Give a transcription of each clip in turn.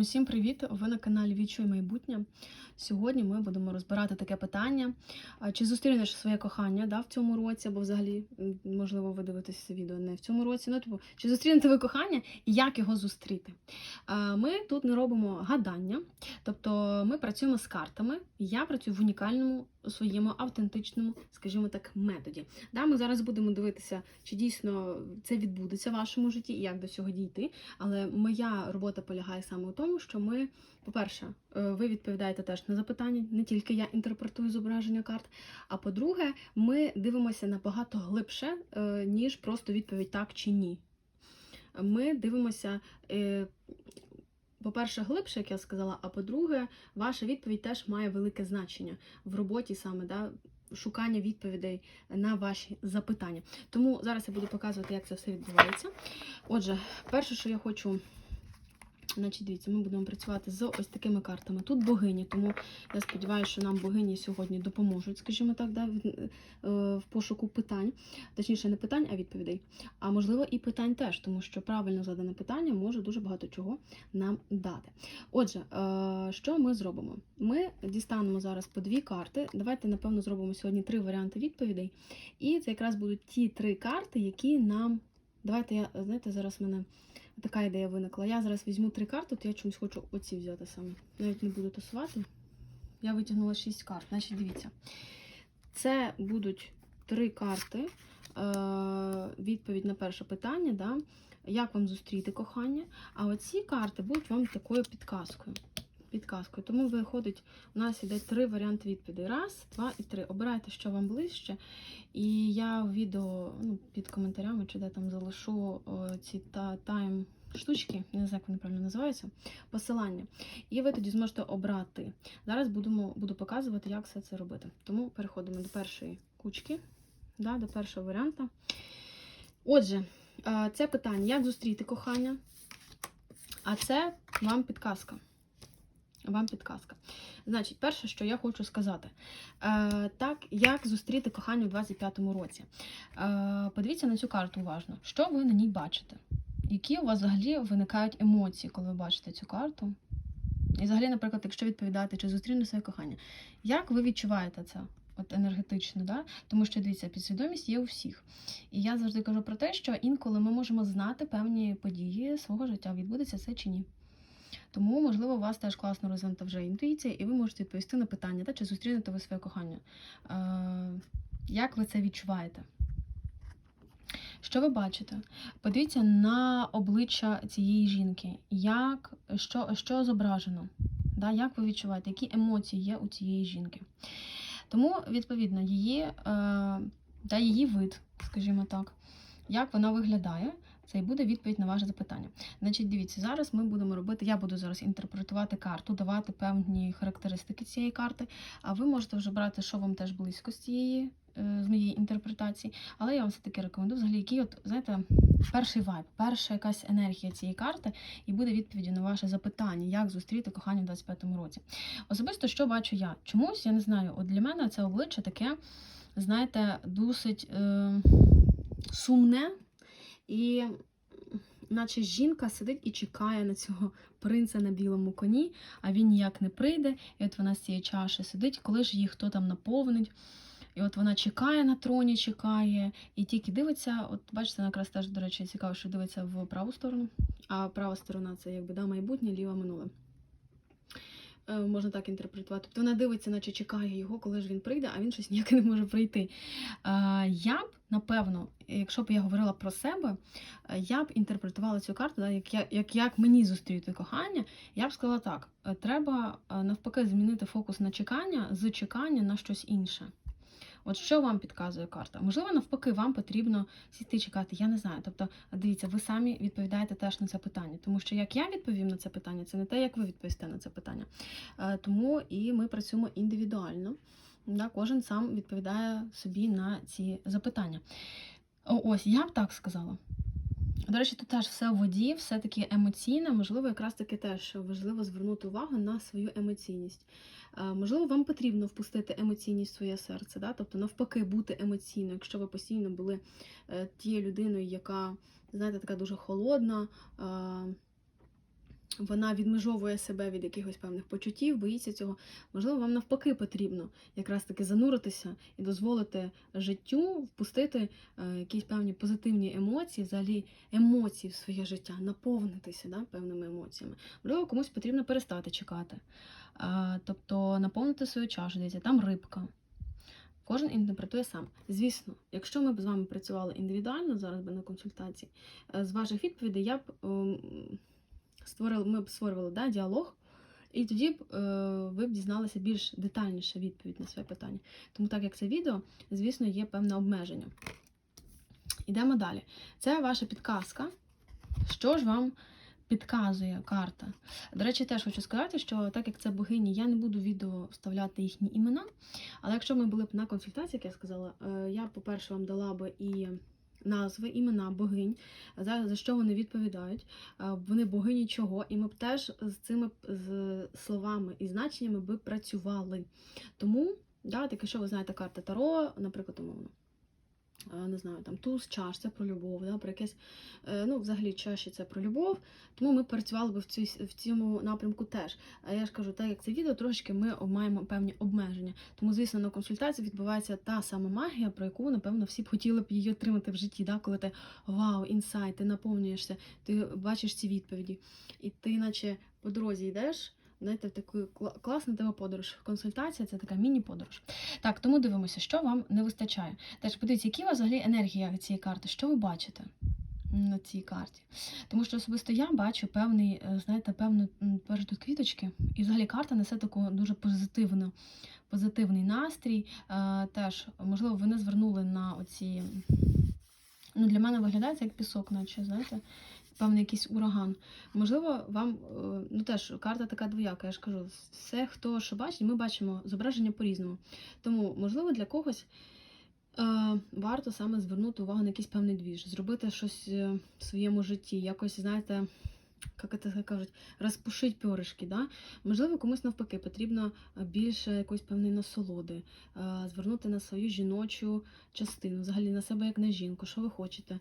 Усім привіт! Ви на каналі Відчуй майбутнє. Сьогодні ми будемо розбирати таке питання: чи зустрінеш своє кохання да, в цьому році, або взагалі, можливо, ви дивитесь це відео не в цьому році. Ну, типу, чи зустрінете ви кохання і як його зустріти? Ми тут не робимо гадання, тобто ми працюємо з картами. Я працюю в унікальному своєму автентичному, скажімо так, методі. Да, Ми зараз будемо дивитися, чи дійсно це відбудеться в вашому житті і як до цього дійти. Але моя робота полягає саме у тому, що ми, по-перше, е, ви відповідаєте теж на запитання, не тільки я інтерпретую зображення карт. А по-друге, ми дивимося набагато глибше, е, ніж просто відповідь так чи ні. Ми дивимося. По-перше, глибше, як я сказала, а по-друге, ваша відповідь теж має велике значення в роботі саме да, шукання відповідей на ваші запитання. Тому зараз я буду показувати, як це все відбувається. Отже, перше, що я хочу. Значить, дивіться, ми будемо працювати з ось такими картами. Тут богині, тому я сподіваюся, що нам богині сьогодні допоможуть, скажімо так, да, в, е, в пошуку питань. Точніше, не питань, а відповідей. А можливо, і питань теж, тому що правильно задане питання може дуже багато чого нам дати. Отже, е, що ми зробимо? Ми дістанемо зараз по дві карти. Давайте, напевно, зробимо сьогодні три варіанти відповідей. І це якраз будуть ті три карти, які нам. Давайте я, знаєте, зараз в мене така ідея виникла. Я зараз візьму три карти, то я чомусь хочу оці взяти саме. Навіть не буду тасувати. Я витягнула шість карт. Значить, дивіться. Це будуть три карти. Е, відповідь на перше питання, да? як вам зустріти кохання. А оці карти будуть вам такою підказкою. Підказкою. Тому виходить, у нас іде три варіанти відповідей. Раз, два і три. Обирайте, що вам ближче. І я в відео ну, під коментарями чи де там залишу о, ці та тайм штучки, не знаю, як вони правильно називаються, посилання. І ви тоді зможете обрати. Зараз будемо, буду показувати, як все це робити. Тому переходимо до першої кучки, да, до першого варіанту. Отже, е, це питання, як зустріти кохання, а це вам підказка. Вам підказка. Значить, перше, що я хочу сказати, е, так, як зустріти кохання у 25-му році. Е, подивіться на цю карту уважно. Що ви на ній бачите? Які у вас взагалі виникають емоції, коли ви бачите цю карту? І взагалі, наприклад, якщо відповідати, чи зустріну своє кохання, як ви відчуваєте це? От енергетично, да? тому що дивіться, підсвідомість є у всіх. І я завжди кажу про те, що інколи ми можемо знати певні події свого життя, відбудеться це чи ні. Тому, можливо, у вас теж класно розвинута вже інтуїція, і ви можете відповісти на питання, та, чи зустрінете ви своє кохання. Е, як ви це відчуваєте? Що ви бачите? Подивіться на обличчя цієї жінки, як, що, що зображено, да, як ви відчуваєте, які емоції є у цієї жінки. Тому, відповідно, її, е, да, її вид, скажімо так, як вона виглядає, це і буде відповідь на ваше запитання. Значить, дивіться, зараз ми будемо робити, я буду зараз інтерпретувати карту, давати певні характеристики цієї карти, а ви можете вже брати, що вам теж близько з цієї. е, З моєї інтерпретації, але я вам все-таки рекомендую взагалі, який, от, знаєте, перший вайб, перша якась енергія цієї карти, і буде відповіддю на ваше запитання, як зустріти кохання в 25-му році. Особисто, що бачу я? Чомусь, я не знаю, от для мене це обличчя таке, знаєте, досить е, сумне, і наче жінка сидить і чекає на цього принца на білому коні, а він ніяк не прийде. І от вона з цієї чаші сидить, коли ж її хто там наповнить. І от вона чекає на троні, чекає, і тільки дивиться. От бачите, вона якраз теж, до речі, цікаво, що дивиться в праву сторону, а права сторона це якби да, майбутнє, ліва минуле. Е, Можна так інтерпретувати. Тобто вона дивиться, наче чекає його, коли ж він прийде, а він щось ніяк не може прийти. Е, Я б, напевно, якщо б я говорила про себе, е, я б інтерпретувала цю карту, як, як, як мені зустріти кохання, я б сказала так: треба навпаки змінити фокус на чекання з чекання на щось інше. От що вам підказує карта? Можливо, навпаки, вам потрібно сісти чекати. Я не знаю. Тобто, дивіться, ви самі відповідаєте теж на це питання, тому що як я відповім на це питання, це не те, як ви відповісте на це питання. Е, Тому і ми працюємо індивідуально. Да, Кожен сам відповідає собі на ці запитання. Ось, я б так сказала. До речі, тут теж все в воді, все таки емоційне, можливо, якраз таки теж важливо звернути увагу на свою емоційність. Е, Можливо, вам потрібно впустити емоційність в своє серце, да? тобто навпаки бути емоційною, якщо ви постійно були е, тією людиною, яка, знаєте, така дуже холодна, е, вона відмежовує себе від якихось певних почуттів, боїться цього. Можливо, вам навпаки потрібно якраз таки зануритися і дозволити життю впустити е, якісь певні позитивні емоції, взагалі емоції в своє життя, наповнитися да, певними емоціями. Можливо, комусь потрібно перестати чекати. Тобто наповнити свою чашу, дивіться, там рибка. Кожен інтерпретує сам. Звісно, якщо ми б з вами працювали індивідуально зараз би на консультації, е, з ваших відповідей я б ем, створили, ми б створювали да, діалог, і тоді б е, ви б дізналися більш детальніше відповідь на своє питання. Тому так як це відео, звісно, є певне обмеження. Йдемо далі. Це ваша підказка. Що ж вам підказує карта? До речі, теж хочу сказати, що так як це богині, я не буду відео вставляти їхні імена. Але якщо ми були б на консультації, як я сказала, е, я, по-перше, вам дала би і назви, імена богинь, за, що вони відповідають. Вони богині чого, і ми б теж з цими з словами і значеннями би працювали. Тому, да, так, якщо ви знаєте карти Таро, наприклад, умовно. Не знаю, там туз чаш, це про любов, да, про якесь, е, ну, взагалі, чаші це про любов, тому ми працювали би в, цій, в цьому напрямку теж. А я ж кажу, так як це відео, трошки ми маємо певні обмеження. Тому, звісно, на консультації відбувається та сама магія, про яку, напевно, всі б хотіли б її отримати в житті, да? коли ти вау, інсайт, ти наповнюєшся, ти бачиш ці відповіді. І ти, наче по дорозі йдеш. Знаєте, в таку кла- класна тема подорож. Консультація це така міні-подорож. Так, тому дивимося, що вам не вистачає. Теж подивіться, які у вас взагалі енергія цієї карти, що ви бачите на цій карті. Тому що особисто я бачу певний, е, знаєте, певну тут квіточки, і взагалі карта несе таку дуже позитивну, позитивний настрій. Е, Теж, можливо, ви не звернули на оці. Ну, для мене виглядає це як пісок, наче, знаєте, певний якийсь ураган. Можливо, вам, е, ну теж карта така двояка, я ж кажу, все, хто що бачить, ми бачимо зображення по-різному. Тому, можливо, для когось е, варто саме звернути увагу на якийсь певний двіж, зробити щось е, в своєму житті, якось, знаєте, як це кажуть, розпушить пьоришки. Да? Можливо, комусь навпаки потрібно е, більше якоїсь певної насолоди, е, звернути на свою жіночу частину, взагалі на себе як на жінку, що ви хочете, е,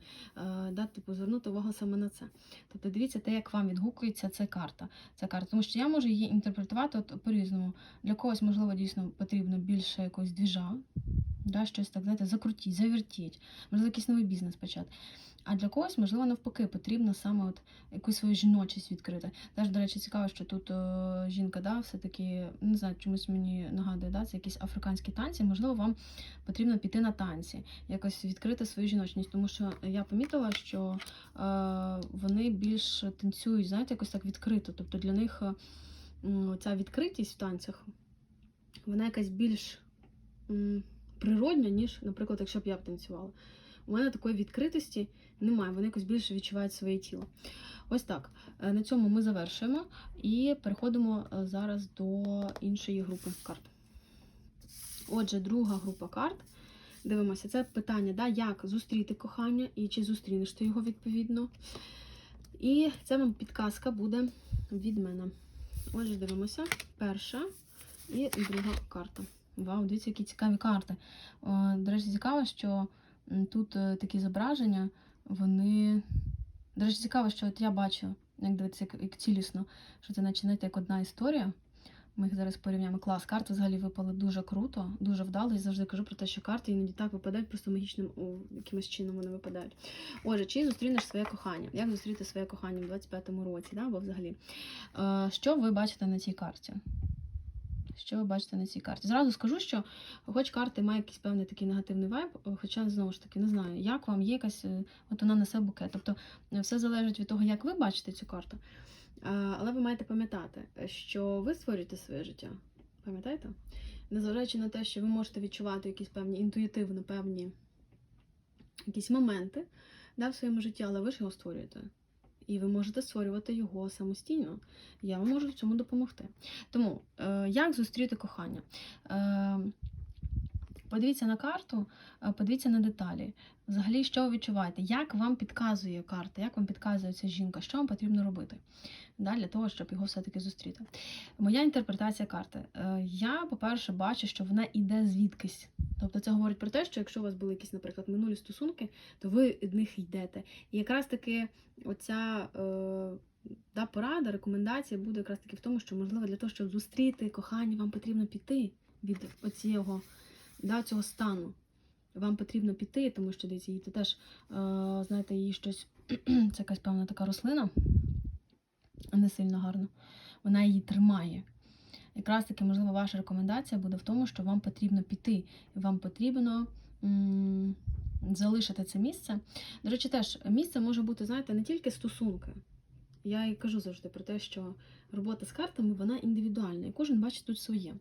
да? типу, звернути увагу саме на це. Тобто дивіться те, як вам відгукується ця карта. Ця карта. Тому що я можу її інтерпретувати по-різному. Для когось, можливо, дійсно потрібно більше якогось двіжа, да? щось так, знаєте, закрутіть, завертіть, можливо, якийсь новий бізнес почати. А для когось, можливо, навпаки, потрібно саме от якусь свою жіночість відкрити. Теж, до речі, цікаво, що тут е, жінка, да, все-таки, не знаю, чомусь мені нагадує, да, це якісь африканські танці. Можливо, вам потрібно піти на танці, якось відкрити свою жіночність, тому що я помітила, що е, вони більш танцюють, знаєте, якось так відкрито. Тобто для них е, ця відкритість в танцях, вона якась більш природня, ніж, наприклад, якщо б я б танцювала. У мене такої відкритості немає, вони якось більше відчувають своє тіло. Ось так. Е, На цьому ми завершуємо і переходимо е, зараз до іншої групи карт. Отже, друга група карт. Дивимося, це питання, да, як зустріти кохання і чи зустрінеш ти його відповідно. І це вам підказка буде від мене. Отже, дивимося. Перша і друга карта. Вау, дивіться, які цікаві карти. О, До речі, цікаво, що тут е, такі зображення, вони. До речі, цікаво, що от я бачу, як дивитися, як, цілісно, що це наче знаєте, як одна історія. Ми їх зараз порівняємо. Клас, карти взагалі випали дуже круто, дуже вдало. І завжди кажу про те, що карти іноді так випадають, просто магічним якимось чином вони випадають. Отже, чи зустрінеш своє кохання? Як зустріти своє кохання в 25-му році, да? або взагалі? Е, що ви бачите на цій карті? Що ви бачите на цій карті? Зразу скажу, що хоч карти має якийсь певний такий негативний вайб, е, хоча знову ж таки не знаю, як вам є якась, е, от вона несе букет. Тобто е, все залежить від того, як ви бачите цю карту. Але ви маєте пам'ятати, що ви створюєте своє життя. Пам'ятаєте? Незважаючи на те, що ви можете відчувати якісь певні інтуїтивно певні якісь моменти да, в своєму житті, але ви ж його створюєте. І ви можете створювати його самостійно. Я вам можу в цьому допомогти. Тому, е, як зустріти кохання? Подивіться на карту, е, подивіться на деталі. Взагалі, що ви відчуваєте? Як вам підказує карта, як вам підказує ця жінка, що вам потрібно робити да, для того, щоб його все-таки зустріти? Моя інтерпретація карти. Е, Я, по-перше, бачу, що вона йде звідкись. Тобто це говорить про те, що якщо у вас були якісь, наприклад, минулі стосунки, то ви від них йдете. І якраз таки оця е, да, порада, рекомендація буде якраз таки в тому, що можливо для того, щоб зустріти кохання, вам потрібно піти від оцього, да, цього стану. Вам потрібно піти, тому що дивіться, їй теж, е, знаєте, їй щось, це якась певна така рослина, не сильно гарна. Вона її тримає. Якраз таки, можливо, ваша рекомендація буде в тому, що вам потрібно піти, вам потрібно м- залишити це місце. До речі, теж місце може бути, знаєте, не тільки стосунки. Я і кажу завжди про те, що робота з картами вона індивідуальна, і кожен бачить тут своє.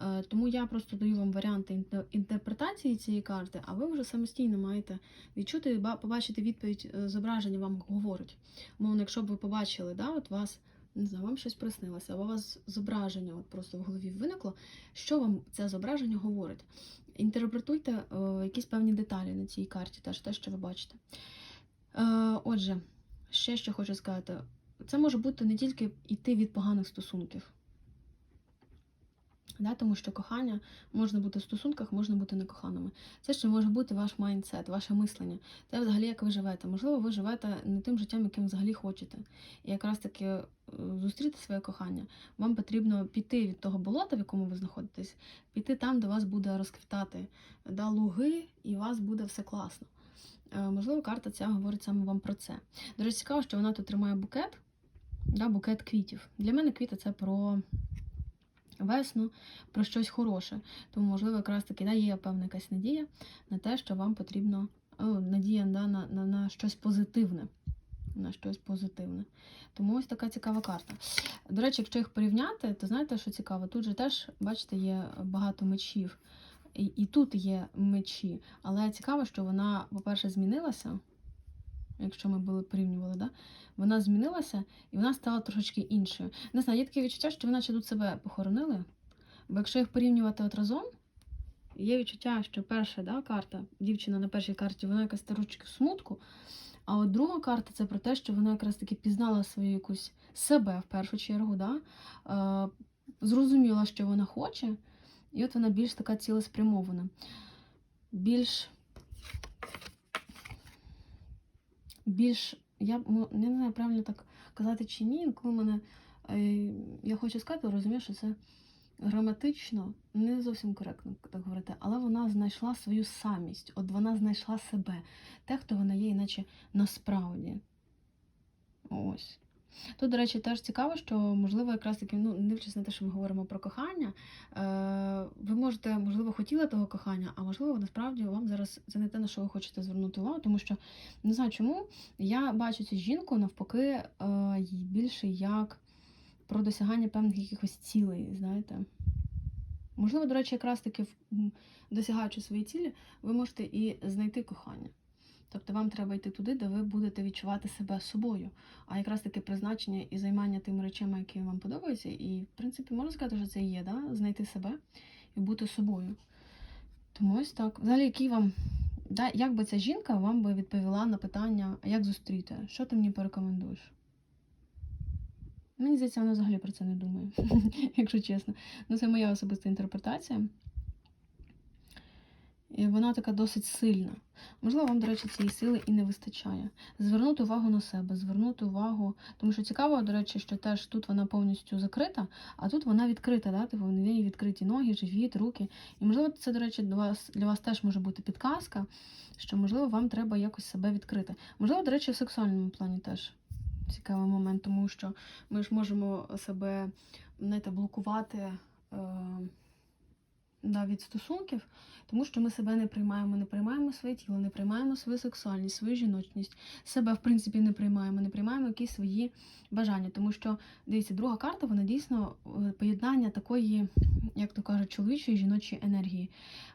Е, Тому я просто даю вам варіанти інтерпретації цієї карти, а ви вже самостійно маєте відчути побачити відповідь, е, зображення вам говорить. Мовно, якщо б ви побачили, да, от вас. Не знаю, вам щось приснилося, або у вас зображення от просто в голові виникло. Що вам це зображення говорить? Інтерпретуйте е, якісь певні деталі на цій карті, теж те, що ви бачите. Е, отже, ще що хочу сказати: це може бути не тільки йти від поганих стосунків. Да, тому що кохання можна бути в стосунках, можна бути некоханими. Це ще може бути ваш майндсет, ваше мислення. Це взагалі як ви живете. Можливо, ви живете не тим життям, яким взагалі хочете. І якраз таки е, зустріти своє кохання, вам потрібно піти від того болота, в якому ви знаходитесь, піти там, де вас буде розквітати да, луги, і у вас буде все класно. Е, Можливо, карта ця говорить саме вам про це. До речі, цікаво, що вона тут тримає букет, да, букет квітів. Для мене квіти це про весну, про щось хороше. Тому, можливо, якраз таки да, є певна якась надія на те, що вам потрібно надія да, на, на, на щось позитивне. На щось позитивне. Тому ось така цікава карта. До речі, якщо їх порівняти, то знаєте, що цікаво? Тут же теж, бачите, є багато мечів. І, і тут є мечі. Але цікаво, що вона, по-перше, змінилася. Якщо ми були порівнювали, да? вона змінилася і вона стала трошечки іншою. Не знаю, є таке відчуття, що вона наче тут себе похоронили. Бо якщо їх порівнювати от разом, є відчуття, що перша да, карта, дівчина на першій карті, вона якась трошечки в смутку. А от друга карта це про те, що вона якраз таки пізнала свою якусь себе в першу чергу, да? е, зрозуміла, що вона хоче, і от вона більш така цілеспрямована. Більш. Більш. Я ну, не знаю, правильно так казати чи ні, коли мене. е, Я хочу сказати, розумію, що це граматично не зовсім коректно так говорити, але вона знайшла свою самість, от вона знайшла себе, те, хто вона є, іначе насправді. Ось. Тут, до речі, теж цікаво, що, можливо, якраз таки, ну, дивлячись на те, що ми говоримо про кохання, е, ви можете, можливо, хотіли того кохання, а можливо, насправді вам зараз це не те, на що ви хочете звернути увагу, тому що не знаю чому. Я бачу цю жінку навпаки е, більше як про досягання певних якихось цілей, знаєте. Можливо, до речі, якраз таки досягаючи свої цілі, ви можете і знайти кохання. Тобто вам треба йти туди, де ви будете відчувати себе собою. А якраз таки призначення і займання тими речами, які вам подобаються. І, в принципі, можна сказати, що це є, да? знайти себе і бути собою. Тому ось так. Взагалі, який вам, да, як би ця жінка вам би відповіла на питання, як зустріти? Що ти мені порекомендуєш? Мені здається, вона взагалі про це не думає, якщо чесно. Ну, це моя особиста інтерпретація. І вона така досить сильна. Можливо, вам, до речі, цієї сили і не вистачає. Звернути увагу на себе, звернути увагу. Тому що цікаво, до речі, що теж тут вона повністю закрита, а тут вона відкрита, да? типу в неї відкриті ноги, живіт, руки. І можливо, це, до речі, для вас, для вас теж може бути підказка, що, можливо, вам треба якось себе відкрити. Можливо, до речі, в сексуальному плані теж цікавий момент, тому що ми ж можемо себе знаєте, блокувати. Е- да, від стосунків, тому що ми себе не приймаємо, не приймаємо своє тіло, не приймаємо свою сексуальність, свою жіночність, себе, в принципі, не приймаємо, не приймаємо якісь свої бажання. Тому що, дивіться, друга карта, вона дійсно е, поєднання такої, як то кажуть, чоловічої і жіночої енергії.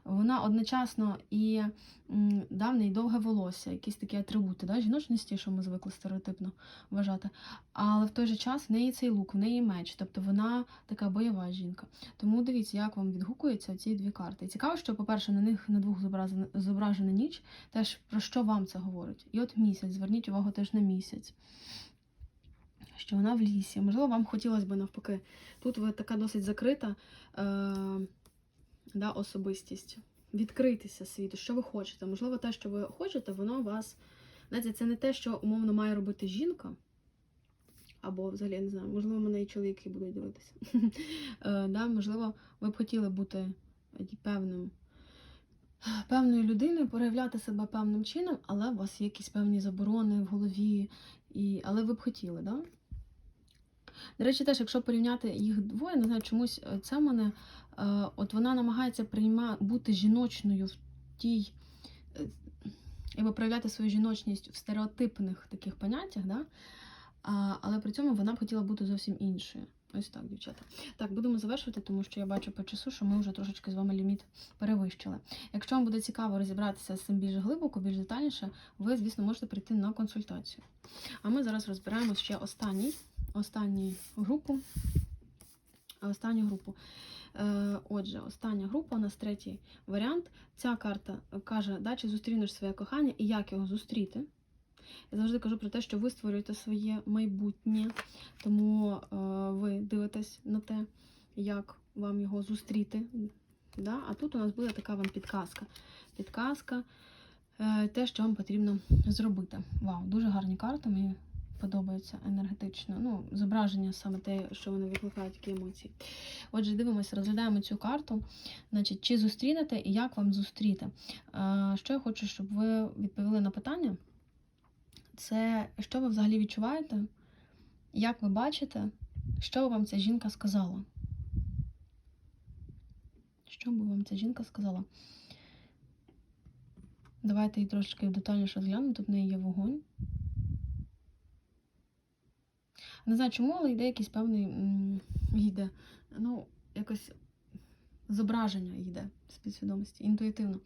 Вона одночасно і м, да, в неї довге волосся, якісь такі атрибути да, жіночності, що ми звикли стереотипно вважати. Але в той же час в неї цей лук, в неї меч, тобто вона така бойова жінка. Тому дивіться, як вам ці дві карти. Цікаво, що, по-перше, на них на двох зображена, зображена ніч, теж про що вам це говорить. І от місяць, зверніть увагу теж на місяць. Що вона в лісі. Можливо, вам хотілося б навпаки. Тут ви така досить закрита е, да, особистість. Відкритися світу, що ви хочете. Можливо, те, що ви хочете, воно вас. Знаєте, це не те, що умовно має робити жінка. або взагалі не знаю, можливо, мене і чоловіки будуть дивитися. Е, можливо, ви б хотіли бути певним. Певною людиною проявляти себе певним чином, але у вас є якісь певні заборони в голові, і... але ви б хотіли, да? До речі, теж, якщо порівняти їх двоє, не знаю, чомусь е, це в мене, е, от вона намагається прийма... бути жіночною в тій, е, якби проявляти свою жіночність в стереотипних таких поняттях, да? але при цьому вона б хотіла бути зовсім іншою. Ось так, дівчата. Так, будемо завершувати, тому що я бачу по часу, що ми вже трошечки з вами ліміт перевищили. Якщо вам буде цікаво розібратися з цим більш глибоко, більш детальніше, ви, звісно, можете прийти на консультацію. А ми зараз розбираємо ще останній, останню групу. Останню групу. Е, Отже, остання група у нас третій варіант. Ця карта каже, да, чи зустрінеш своє кохання і як його зустріти. Я завжди кажу про те, що ви створюєте своє майбутнє, тому е, ви дивитесь на те, як вам його зустріти. Да? А тут у нас буде така вам підказка. Підказка, е, те, що вам потрібно зробити. Вау, дуже гарні карти, мені подобається енергетично. Ну, зображення саме те, що вони викликають такі емоції. Отже, дивимося, розглядаємо цю карту. Значить, чи зустрінете і як вам зустріти? Е, що я хочу, щоб ви відповіли на питання це що ви взагалі відчуваєте, як ви бачите, що вам ця жінка сказала? Що би вам ця жінка сказала? Давайте її трошки детальніше розглянемо. Тут в неї є вогонь. Не знаю чому, але йде якийсь певний йде. Ну, якось зображення йде з підсвідомості, інтуїтивно.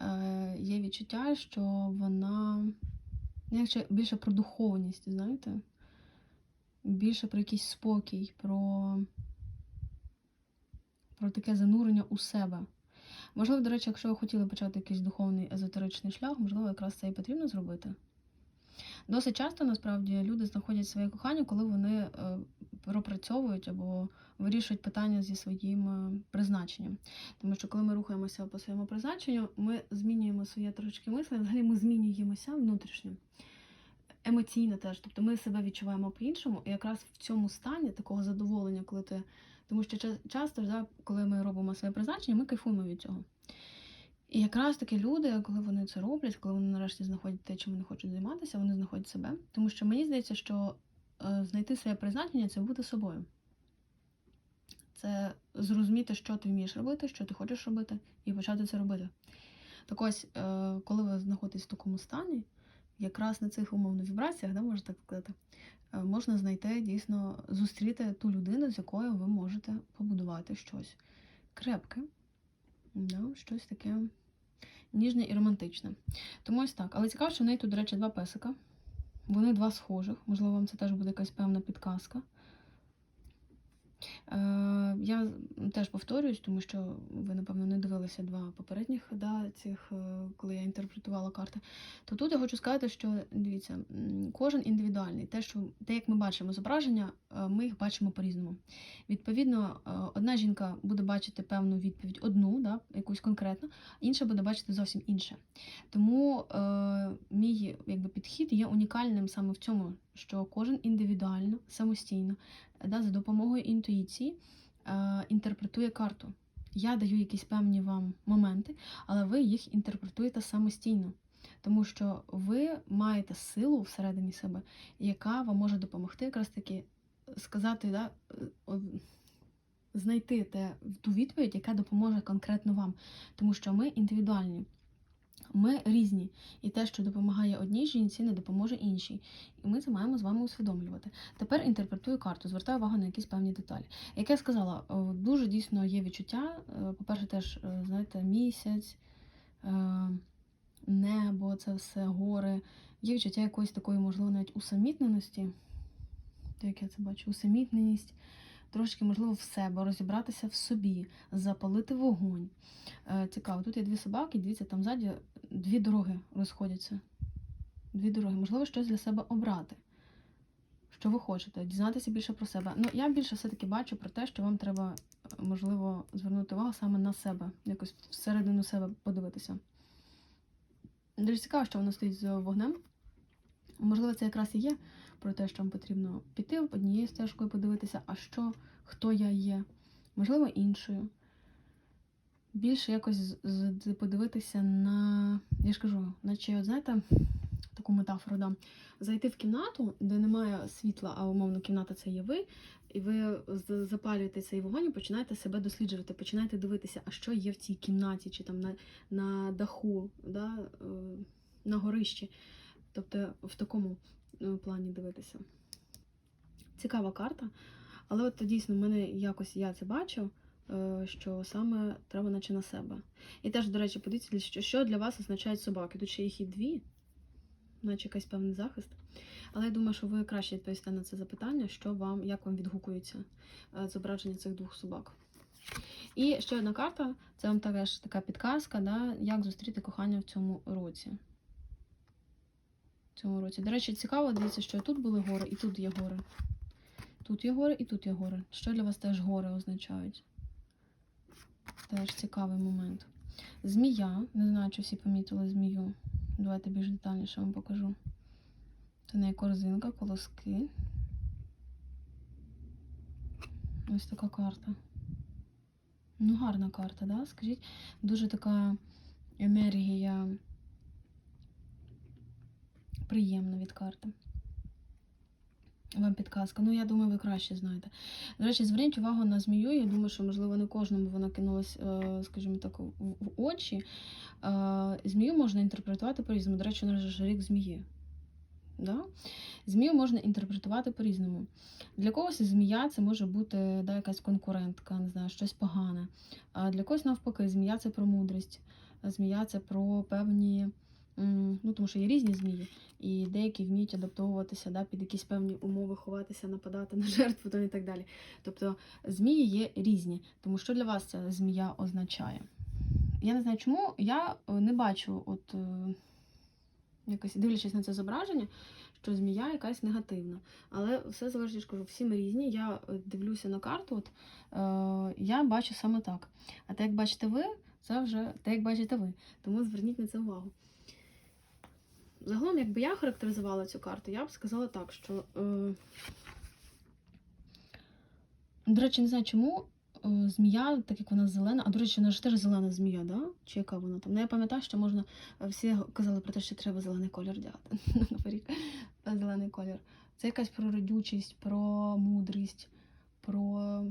Е, Є відчуття, що вона. Якщо більше про духовність, знаєте? Більше про якийсь спокій, про про таке занурення у себе. Можливо, до речі, якщо ви хотіли почати якийсь духовний езотеричний шлях, можливо, якраз це і потрібно зробити. Досить часто, насправді, люди знаходять своє кохання, коли вони е, пропрацьовують або вирішують питання зі своїм е, призначенням. Тому що коли ми рухаємося по своєму призначенню, ми змінюємо своє трошки мислення, взагалі ми змінюємося внутрішньо. Емоційно теж, тобто ми себе відчуваємо по-іншому, і якраз в цьому стані такого задоволення, коли ти. Тому що часто, коли ми робимо своє призначення, ми кайфуємо від цього. І якраз такі люди, коли вони це роблять, коли вони нарешті знаходять те, чим вони хочуть займатися, вони знаходять себе. Тому що мені здається, що е, знайти своє призначення це бути собою. Це зрозуміти, що ти вмієш робити, що ти хочеш робити, і почати це робити. Так ось, е, коли ви знаходитесь в такому стані, якраз на цих умовно вібраціях, да, можна так сказати, е, можна знайти дійсно зустріти ту людину, з якою ви можете побудувати щось крепке, да, щось таке ніжне і романтичне. Тому ось так. Але цікаво, що в неї тут, до речі, два песика. Вони два схожих. Можливо, вам це теж буде якась певна підказка. Е, Я теж повторююсь, тому що ви, напевно, не дивилися два попередніх да, цих, е, коли я інтерпретувала карти. То тут я хочу сказати, що дивіться, кожен індивідуальний. Те, що те, як ми бачимо зображення, е, ми їх бачимо по-різному. Відповідно, одна жінка буде бачити певну відповідь одну, да, якусь конкретну, інша буде бачити зовсім інше. Тому е, мій якби, підхід є унікальним саме в цьому, що кожен індивідуально, самостійно да, за допомогою інтуїції е, інтерпретує карту. Я даю якісь певні вам моменти, але ви їх інтерпретуєте самостійно. Тому що ви маєте силу всередині себе, яка вам може допомогти якраз таки сказати, да, е, знайти те, ту відповідь, яка допоможе конкретно вам. Тому що ми індивідуальні. Ми різні, і те, що допомагає одній жінці, не допоможе іншій. І ми це маємо з вами усвідомлювати. Тепер інтерпретую карту, звертаю увагу на якісь певні деталі. Як я сказала, дуже дійсно є відчуття. е, По-перше, теж, е, знаєте, місяць, е, небо, це все, гори. Є відчуття якоїсь такої, можливо, навіть усамітненості. Так як я це бачу, усамітненість. Трошки, можливо, в себе розібратися в собі, запалити вогонь. Е, Цікаво, тут є дві собаки, дивіться, там ззаді дві дороги розходяться. Дві дороги. Можливо, щось для себе обрати. Що ви хочете, дізнатися більше про себе. Ну, я більше все-таки бачу про те, що вам треба, можливо, звернути увагу саме на себе, якось всередину себе подивитися. Дуже цікаво, що воно стоїть з вогнем. Можливо, це якраз і є про те, що вам потрібно піти однією стежкою, подивитися, а що, хто я є, можливо, іншою. Більше якось подивитися на, я ж кажу, наче, знаєте, таку метафору дам. Зайти в кімнату, де немає світла, а умовно кімната це є ви, і ви запалюєте цей вогонь і починаєте себе досліджувати, починаєте дивитися, а що є в цій кімнаті, чи там на, на даху, да, е, на горищі. Тобто в такому е, плані дивитися. Цікава карта, але от дійсно в мене якось я це бачу, е, що саме треба наче на себе. І теж, до речі, подивіться, що, для вас означають собаки. Тут ще їх і дві, наче якийсь певний захист. Але я думаю, що ви краще відповісте на це запитання, що вам, як вам відгукується е, зображення цих двох собак. І ще одна карта це вам теж така підказка, да, як зустріти кохання в цьому році. Цьому році. До речі, цікаво, дивіться, що тут були гори, і тут є гори. Тут є гори, і тут є гори. Що для вас теж гори означають? Теж цікавий момент. Змія. Не знаю, чи всі помітили змію. Давайте більш детальніше вам покажу. Це неї корзинка, колоски. Ось така карта. Ну, гарна карта, да? Скажіть, дуже така енергія приємна від карти. Вам підказка. Ну, я думаю, ви краще знаєте. До речі, зверніть увагу на змію. Я думаю, що, можливо, не кожному вона кинулась, е, скажімо так, в очі. Е, Змію можна інтерпретувати по-різному. До речі, же ж рік змії. Да? Змію можна інтерпретувати по-різному. Для когось змія це може бути да, якась конкурентка, не знаю, щось погане. А для когось навпаки, змія це про мудрість, змія це про певні. Ну, тому що є різні змії, і деякі вміють адаптовуватися да, під якісь певні умови, ховатися, нападати на жертву там і так далі. Тобто змії є різні. Тому що для вас ця змія означає? Я не знаю чому, я е, не бачу, от е, якось дивлячись на це зображення, що змія якась негативна. Але все залежить, я кажу, всі ми різні. Я е, дивлюся на карту, от, е, я бачу саме так. А те, як бачите ви, це вже те, як бачите ви. Тому зверніть на це увагу. Загалом, якби я характеризувала цю карту, я б сказала так, що. Е... До речі, не знаю чому. е, Змія, так як вона зелена, а до речі, вона ж теж зелена змія, да? Чи яка вона там? Ну, я пам'ятаю, що можна е, всі казали про те, що треба зелений колір рік. Е, Зелений колір. Це якась про родючість, про мудрість, про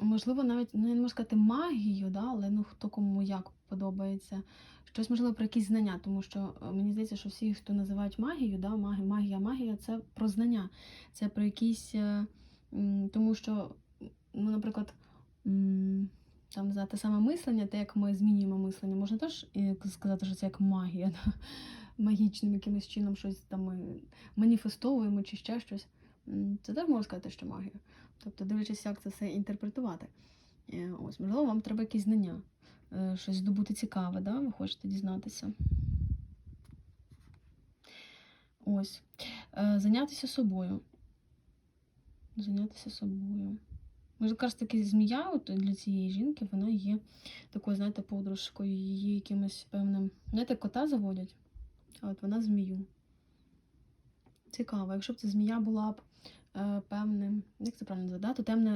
можливо, навіть ну, я не можу сказати магію, да? але ну хто кому як подобається. Щось можливо про якісь знання, тому що е, мені здається, що всі, хто називають магію, да, магія, магія, магія це про знання, це про якісь. е, Тому що, ну, наприклад, там знаю, те саме мислення, те, як ми змінюємо мислення, можна теж е, сказати, що це як магія, да? магічним якимось чином щось там ми маніфестовуємо чи ще щось. Це теж можна сказати, що магія. Тобто, дивлячись, як це все інтерпретувати. Е, Ось, можливо, вам треба якісь знання, е, щось здобути цікаве, да? ви хочете дізнатися. Ось. Е, Зайнятися собою. Зайнятися собою. Може, якраз таки змія от для цієї жінки, вона є такою, знаєте, подружкою, її якимось певним. Знаєте, кота заводять, а от вона змію. Цікаво, якщо б це змія була б певним, як це правильно да? тотемне,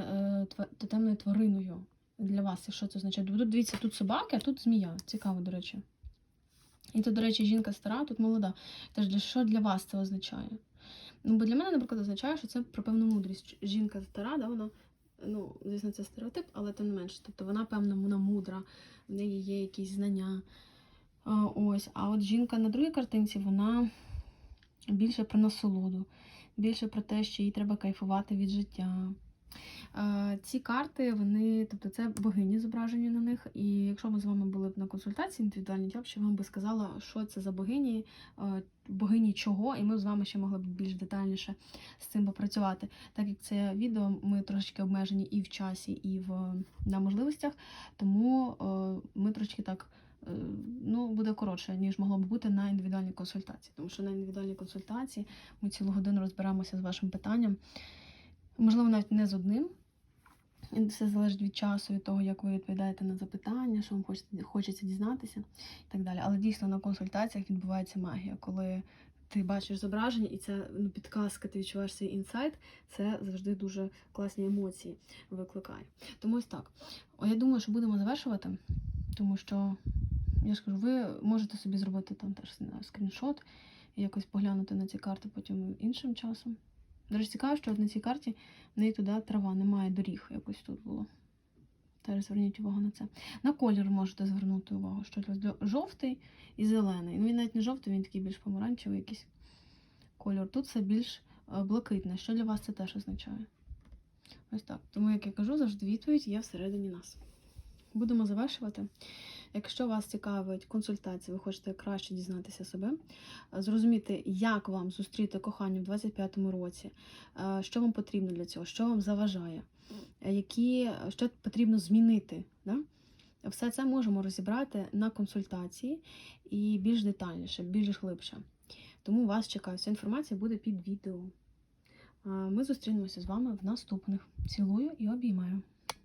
е, тотемною твариною для вас, що це означає? Тут дивіться, тут собаки, а тут змія. Цікаво, до речі. І тут, до речі, жінка стара, тут молода. Тож що для вас це означає? Ну, бо для мене, наприклад, означає, що це про певну мудрість. Жінка стара, да, вона, ну, звісно, це стереотип, але тим не менше. Тобто вона, певна, вона мудра, в неї є якісь знання. А, ось. А от жінка на другій картинці, вона більше про насолоду, більше про те, що їй треба кайфувати від життя. Е, Ці карти, вони, тобто це богині зображені на них. І якщо ми з вами були б на консультації індивідуальній, я б ще вам би сказала, що це за богині, е, богині чого, і ми з вами ще могли б більш детальніше з цим попрацювати. Так як це відео, ми трошечки обмежені і в часі, і в на можливостях, тому е, ми трошки так. Е, Ну, буде коротше, ніж могло б бути на індивідуальній консультації. Тому що на індивідуальній консультації ми цілу годину розберемося з вашим питанням. Можливо, навіть не з одним. Все залежить від часу, від того, як ви відповідаєте на запитання, що вам хочеться, хочеться дізнатися і так далі. Але дійсно на консультаціях відбувається магія, коли ти бачиш зображення, і це ну, підказка, ти відчуваєш свій інсайт, це завжди дуже класні емоції викликає. Тому ось так. О, я думаю, що будемо завершувати, тому що я ж кажу, ви можете собі зробити там теж скріншот і якось поглянути на ці карти потім іншим часом. До речі, цікаво, що на цій карті в неї туди трава, немає доріг, якось тут було. Теж зверніть увагу на це. На колір можете звернути увагу, що тут жовтий і зелений. Ну він навіть не жовтий, він такий більш помаранчевий якийсь кольор. Тут це більш е, блакитне. Що для вас це теж означає? Ось так. Тому, як я кажу, завжди відповідь є всередині нас. Будемо завершувати. Якщо вас цікавить консультація, ви хочете краще дізнатися себе, е, зрозуміти, як вам зустріти кохання в 25-му році, е, що вам потрібно для цього, що вам заважає, е, які, що потрібно змінити. Да? Все це можемо розібрати на консультації і більш детальніше, більш глибше. Тому вас чекаю. Вся інформація буде під відео. Ми зустрінемося з вами в наступних. Цілую і обіймаю.